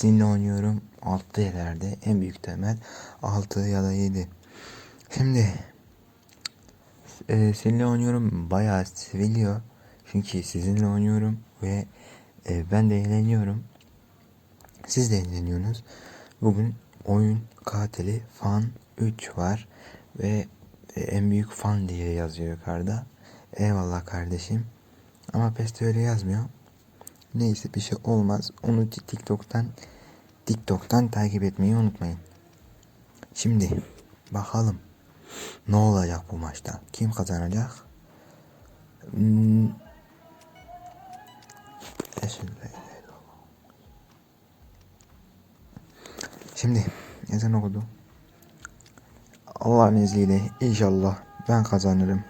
sizinle oynuyorum. 6 yerlerde en büyük temel 6 ya da 7. Şimdi e, sizinle oynuyorum bayağı seviliyor. Çünkü sizinle oynuyorum ve e, ben de eğleniyorum. Siz de eğleniyorsunuz. Bugün oyun katili fan 3 var ve e, en büyük fan diye yazıyor yukarıda. Eyvallah kardeşim. Ama PES'te öyle yazmıyor. Neyse bir şey olmaz. Onu TikTok'tan TikTok'tan takip etmeyi unutmayın. Şimdi bakalım ne olacak bu maçta? Kim kazanacak? Hmm. Şimdi ezan okudu. Allah'ın izniyle inşallah ben kazanırım.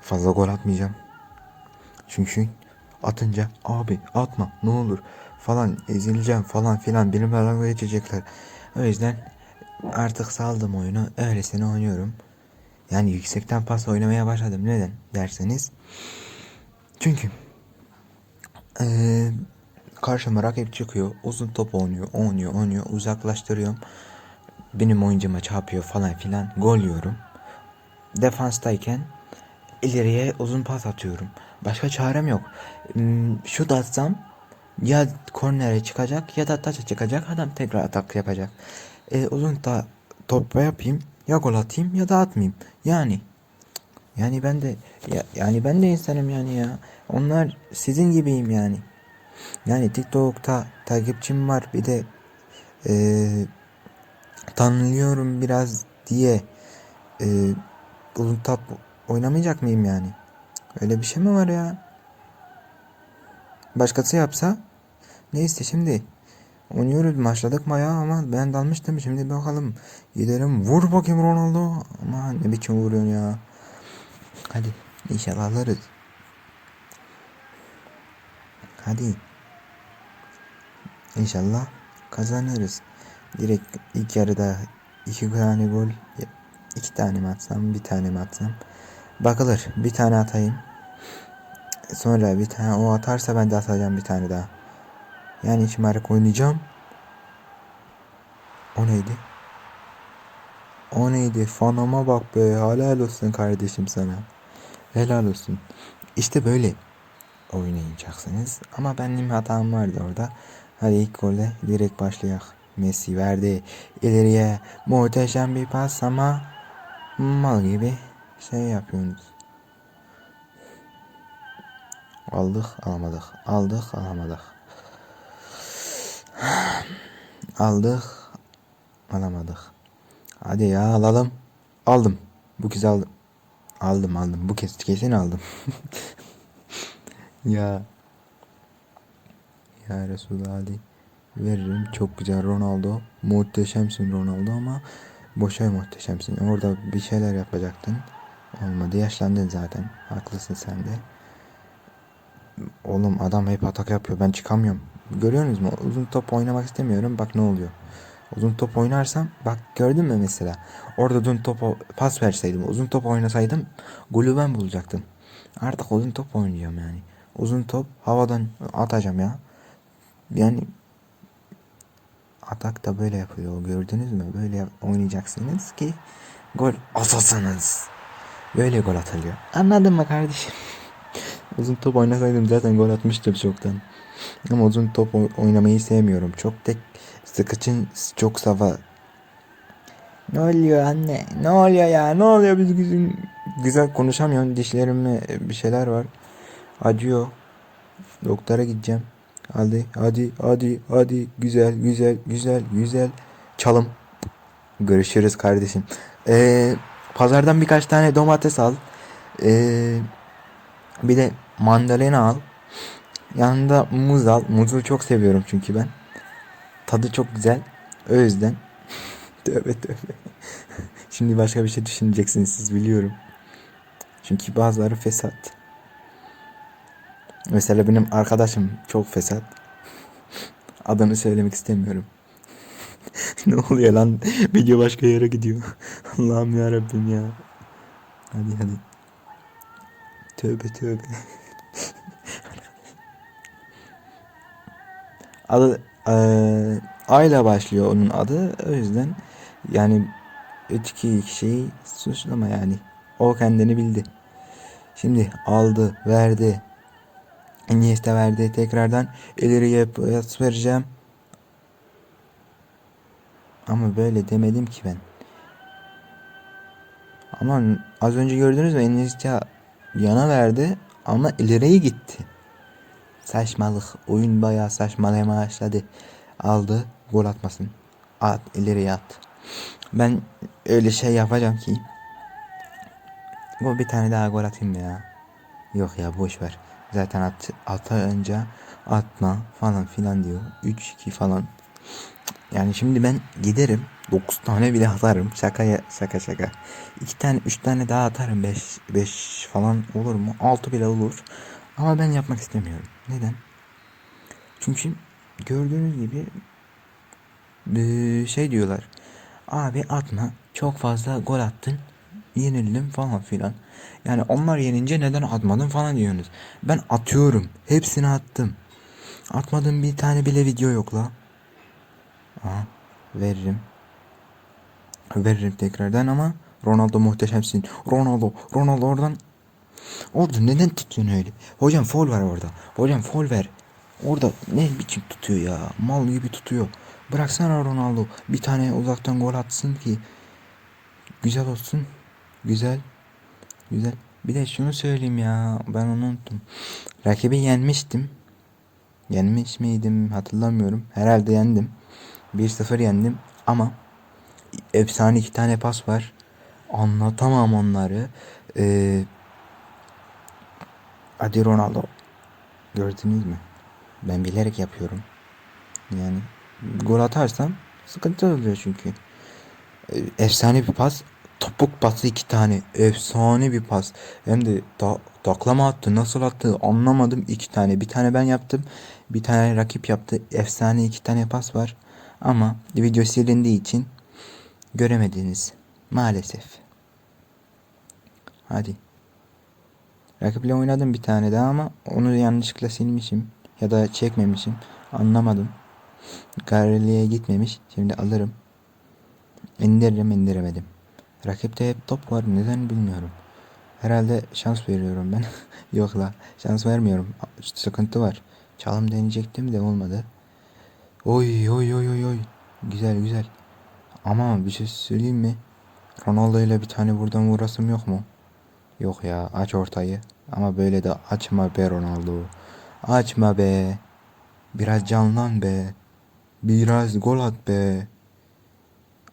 Fazla gol atmayacağım. Çünkü atınca abi atma ne olur falan ezileceğim falan filan benim geçecekler. O yüzden artık saldım oyunu öylesine oynuyorum. Yani yüksekten pas oynamaya başladım. Neden derseniz. Çünkü ee, karşıma rakip çıkıyor. Uzun top oynuyor, oynuyor, oynuyor. Uzaklaştırıyorum. Benim oyuncuma çarpıyor falan filan. Gol yiyorum. Defanstayken ileriye uzun pas atıyorum. Başka çarem yok. Hmm, Şut atsam ya kornere çıkacak ya da taça çıkacak. Adam tekrar atak yapacak. E, uzun da topa yapayım ya gol atayım ya da atmayayım. Yani yani ben de ya, yani ben de insanım yani ya. Onlar sizin gibiyim yani. Yani TikTok'ta takipçim var bir de e, tanınıyorum biraz diye e, uzun top oynamayacak mıyım yani? Öyle bir şey mi var ya? Başkası yapsa? Neyse şimdi? Oynuyoruz başladık maya ama ben dalmıştım. Şimdi bakalım. Gidelim. Vur bakayım Ronaldo. Ama ne biçim vuruyorsun ya? Hadi. İnşallah alırız. Hadi. İnşallah kazanırız. Direkt ilk yarıda iki tane gol iki tane mi atsam bir tane mi atsam? Bakılır. Bir tane atayım Sonra bir tane o atarsa ben de atacağım bir tane daha. Yani şımarık oynayacağım. O neydi? O neydi? Fanama bak be. Helal olsun kardeşim sana. Helal olsun. İşte böyle oynayacaksınız. Ama benim hatam vardı orada. Hadi ilk golle direkt başlayak. Messi verdi. ileriye muhteşem bir pas ama mal gibi şey yapıyorsunuz. Aldık alamadık. Aldık alamadık. Aldık alamadık. Hadi ya alalım. Aldım. Bu kez aldım. Aldım aldım. Bu kez kesin aldım. ya. Ya Resul hadi. Veririm. Çok güzel Ronaldo. Muhteşemsin Ronaldo ama boşa muhteşemsin. Orada bir şeyler yapacaktın. Olmadı. Yaşlandın zaten. Haklısın sen de. Oğlum adam hep atak yapıyor. Ben çıkamıyorum. Görüyorsunuz mu? Uzun top oynamak istemiyorum. Bak ne oluyor. Uzun top oynarsam bak gördün mü mesela? Orada uzun topa pas verseydim, uzun top oynasaydım golü ben bulacaktım. Artık uzun top oynayacağım yani. Uzun top havadan atacağım ya. Yani atak da böyle yapıyor. Gördünüz mü? Böyle oynayacaksınız ki gol atasınız. Böyle gol atılıyor. Anladın mı kardeşim? Uzun top oynasaydım zaten gol atmıştım çoktan. Ama uzun top oynamayı sevmiyorum. Çok tek sıkıcın çok sava. Ne oluyor anne? Ne oluyor ya? Ne oluyor biz güzel, güzel konuşamıyorum. Dişlerimde bir şeyler var. Acıyor. Doktora gideceğim. Hadi hadi hadi hadi güzel güzel güzel güzel çalım. Görüşürüz kardeşim. Ee, pazardan birkaç tane domates al. Ee, bir de mandalina al. Yanında muz al. Muzu çok seviyorum çünkü ben. Tadı çok güzel. O yüzden. tövbe tövbe. Şimdi başka bir şey düşüneceksiniz siz biliyorum. Çünkü bazıları fesat. Mesela benim arkadaşım çok fesat. Adını söylemek istemiyorum. ne oluyor lan? Video başka yere gidiyor. Allah'ım ya Rabbim ya. Hadi hadi. Tövbe tövbe. Adı eee Ayla başlıyor onun adı. O yüzden yani öteki kişiyi suçlama yani. O kendini bildi. Şimdi aldı, verdi. Iniesta verdi. Tekrardan ileriye pas vereceğim. Ama böyle demedim ki ben. Ama az önce gördünüz mü Iniesta yana verdi ama ileriye gitti. Saçmalık. Oyun bayağı saçmalamaya başladı. Aldı. Gol atmasın. At. ileriye at. Ben öyle şey yapacağım ki. Bu bir tane daha gol atayım ya. Yok ya boş ver. Zaten at, atınca atma falan filan diyor. 3-2 falan. Yani şimdi ben giderim 9 tane bile atarım. Şakaya şaka şaka. 2 tane 3 tane daha atarım. 5 5 falan olur mu? 6 bile olur. Ama ben yapmak istemiyorum. Neden? Çünkü gördüğünüz gibi eee, şey diyorlar. Abi atma. Çok fazla gol attın. Yenildim falan filan. Yani onlar yenince neden atmadın falan diyorsunuz. Ben atıyorum. Hepsini attım. Atmadığım bir tane bile video yok la. Aha, veririm. Veririm tekrardan ama Ronaldo muhteşemsin. Ronaldo, Ronaldo oradan. Orada neden tutuyorsun öyle? Hocam foul var orada. Hocam foul ver. Orada ne biçim tutuyor ya? Mal gibi tutuyor. Bıraksana Ronaldo. Bir tane uzaktan gol atsın ki güzel olsun. Güzel. Güzel. Bir de şunu söyleyeyim ya. Ben onu unuttum. Rakibi yenmiştim. Yenmiş miydim hatırlamıyorum. Herhalde yendim. 1-0 yendim ama efsane iki tane pas var. Anlatamam onları. Ee, hadi Ronaldo. Gördünüz mü? Ben bilerek yapıyorum. Yani gol atarsam sıkıntı oluyor çünkü. Ee, efsane bir pas. Topuk pası iki tane. Efsane bir pas. Hem de da, taklama attı. Nasıl attı anlamadım. iki tane. Bir tane ben yaptım. Bir tane rakip yaptı. Efsane iki tane pas var. Ama video silindiği için göremediniz. Maalesef. Hadi. Rakiple oynadım bir tane daha ama onu yanlışlıkla silmişim. Ya da çekmemişim. Anlamadım. Galeriye gitmemiş. Şimdi alırım. İndiririm indiremedim. Rakipte hep top var. Neden bilmiyorum. Herhalde şans veriyorum ben. Yok la. Şans vermiyorum. Sıkıntı var. Çalım deneyecektim de olmadı. Oy oy oy oy oy. Güzel güzel. Ama bir şey söyleyeyim mi? Ronaldo ile bir tane buradan vurasım yok mu? Yok ya aç ortayı. Ama böyle de açma be Ronaldo. Açma be. Biraz canlan be. Biraz gol at be.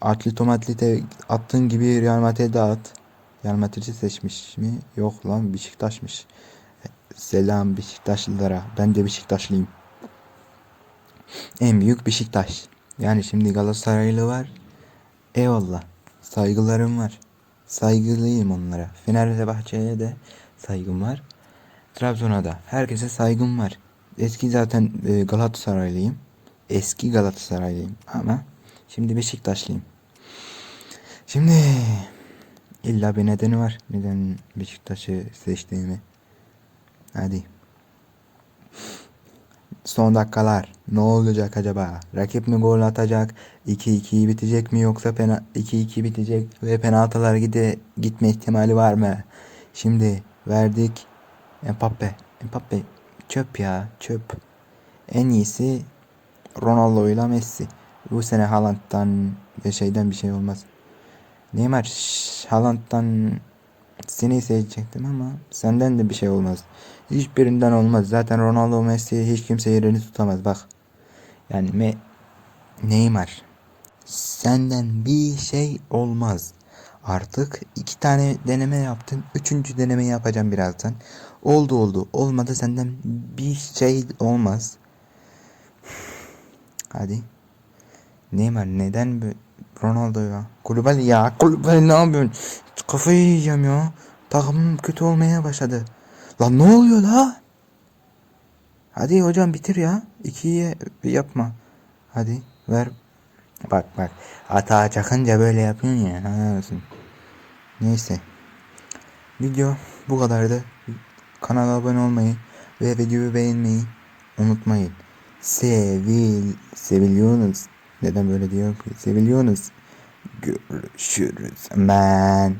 Atletico Madrid'e attığın gibi Real Madrid'e at. Real Madrid'i seçmiş mi? Yok lan Beşiktaş'mış. Selam Beşiktaşlılara. Ben de Beşiktaşlıyım. En büyük Beşiktaş. Yani şimdi Galatasaraylı var. Eyvallah. Saygılarım var. Saygılıyım onlara. Fenerbahçe'ye de saygım var. Trabzon'a da. Herkese saygım var. Eski zaten e, Galatasaraylıyım. Eski Galatasaraylıyım ama şimdi Beşiktaşlıyım. Şimdi illa bir nedeni var. Neden Beşiktaş'ı seçtiğimi. Hadi. Son dakikalar. Ne olacak acaba? Rakip mi gol atacak? 2-2 bitecek mi yoksa pena 2-2 bitecek ve penaltılar gide gitme ihtimali var mı? Şimdi verdik. Mbappe. Mbappe çöp ya, çöp. En iyisi Ronaldo ile Messi. Bu sene Haaland'dan ve şeyden bir şey olmaz. Neymar şş, Haaland'dan seni seçecektim ama senden de bir şey olmaz. Hiçbirinden olmaz. Zaten Ronaldo Messi hiç kimse yerini tutamaz bak. Yani me Neymar senden bir şey olmaz. Artık iki tane deneme yaptın. Üçüncü deneme yapacağım birazdan. Oldu oldu. Olmadı senden bir şey olmaz. Hadi. Neymar neden böyle Ronaldo ya? Kulübeli ya. Kulübeli ne yapıyorsun? Kafayı yiyeceğim ya. Takımım kötü olmaya başladı. Lan ne oluyor la? Hadi hocam bitir ya. İkiye yapma. Hadi ver. Bak bak. Hata çakınca böyle yapıyorsun ya. Ha. Neyse. Video bu kadardı. Kanala abone olmayı ve videoyu beğenmeyi unutmayın. Sevil, seviliyorsunuz. Neden böyle diyor ki? Seviliyorsunuz. Görüşürüz. Man.